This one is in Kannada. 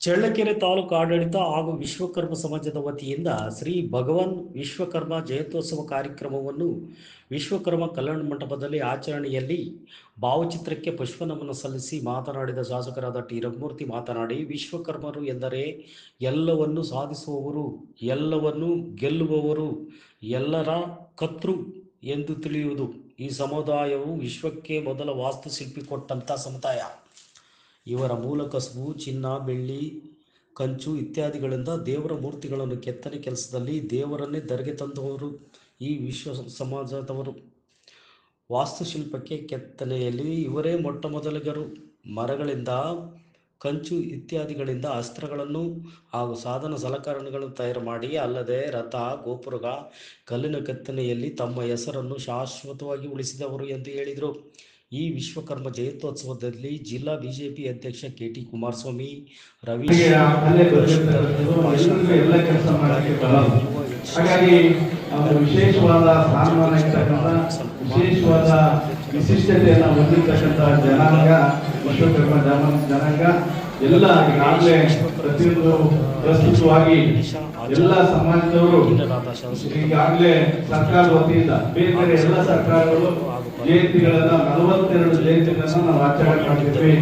ಚಳ್ಳಕೆರೆ ತಾಲೂಕು ಆಡಳಿತ ಹಾಗೂ ವಿಶ್ವಕರ್ಮ ಸಮಾಜದ ವತಿಯಿಂದ ಶ್ರೀ ಭಗವಾನ್ ವಿಶ್ವಕರ್ಮ ಜಯಂತ್ಯೋತ್ಸವ ಕಾರ್ಯಕ್ರಮವನ್ನು ವಿಶ್ವಕರ್ಮ ಕಲ್ಯಾಣ ಮಂಟಪದಲ್ಲಿ ಆಚರಣೆಯಲ್ಲಿ ಭಾವಚಿತ್ರಕ್ಕೆ ಪುಷ್ಪನಮನ ಸಲ್ಲಿಸಿ ಮಾತನಾಡಿದ ಶಾಸಕರಾದ ಟಿ ರಘುಮೂರ್ತಿ ಮಾತನಾಡಿ, ವಿಶ್ವಕರ್ಮರು ಎಂದರೆ ಎಲ್ಲವನ್ನು ಸಾಧಿಸುವವರು, ಎಲ್ಲವನ್ನು ಗೆಲ್ಲುವವರು, ಎಲ್ಲರ ಕರ್ತೃ ಎಂದು ತಿಳಿಯುವುದು. ಈ ಸಮುದಾಯವು ವಿಶ್ವಕ್ಕೆ ಮೊದಲ ವಾಸ್ತುಶಿಲ್ಪಿ ಕೊಟ್ಟಂಥ ಸಮುದಾಯ. ಇವರ ಮೂಲ ಕಸುಬು ಚಿನ್ನ, ಬೆಳ್ಳಿ, ಕಂಚು ಇತ್ಯಾದಿಗಳಿಂದ ದೇವರ ಮೂರ್ತಿಗಳನ್ನು ಕೆತ್ತನೆ ಕೆಲಸದಲ್ಲಿ ದೇವರನ್ನೇ ಧರೆಗೆ ತಂದವರು ಈ ವಿಶ್ವ ಸಮಾಜದವರು. ವಾಸ್ತುಶಿಲ್ಪಕ್ಕೆ ಕೆತ್ತನೆಯಲ್ಲಿ ಇವರೇ ಮೊಟ್ಟ ಮೊದಲಿಗರು ಮರಗಳಿಂದ, ಕಂಚು ಇತ್ಯಾದಿಗಳಿಂದ ಅಸ್ತ್ರಗಳನ್ನು ಹಾಗೂ ಸಾಧನ ಸಲಕರಣೆಗಳನ್ನು ತಯಾರು ಮಾಡಿ, ಅಲ್ಲದೆ ರಥ, ಗೋಪುರಗ, ಕಲ್ಲಿನ ಕೆತ್ತನೆಯಲ್ಲಿ ತಮ್ಮ ಹೆಸರನ್ನು ಶಾಶ್ವತವಾಗಿ ಉಳಿಸಿದವರು ಎಂದು ಹೇಳಿದರು. ಈ ವಿಶ್ವಕರ್ಮ ಜಯಂತ್ಯೋತ್ಸವದಲ್ಲಿ ಜಿಲ್ಲಾ ಬಿಜೆಪಿ ಅಧ್ಯಕ್ಷ ಕೆ ಟಿ ಕುಮಾರಸ್ವಾಮಿ, ರವಿ ವಿಶೇಷವಾದ ವಿಶೇಷವಾದ ವಿಶಿಷ್ಟತೆಯನ್ನು ಹೊಂದಿರ್ತಕ್ಕಂಥ ಜನಾಂಗ, ವಿಶ್ವಕರ್ಮ ಜನ ಜನಾಂಗ, ಎಲ್ಲ ಈಗಾಗಲೇ ಪ್ರತಿಯೊಂದು ಪ್ರಸ್ತುತವಾಗಿ ಎಲ್ಲ ಸಮಾಜದವರು ಈಗಾಗಲೇ ಸರ್ಕಾರ ವತಿಯಿಂದ ಬೇರೆ ಬೇರೆ ಎಲ್ಲ ಸರ್ಕಾರಗಳು ಜಯಂತಿಗಳನ್ನ ನಲವತ್ತೆರಡು ಜಯಂತಿಗಳನ್ನ ನಾವು ಆಚರಣೆ ಮಾಡ್ತಿದ್ವಿ.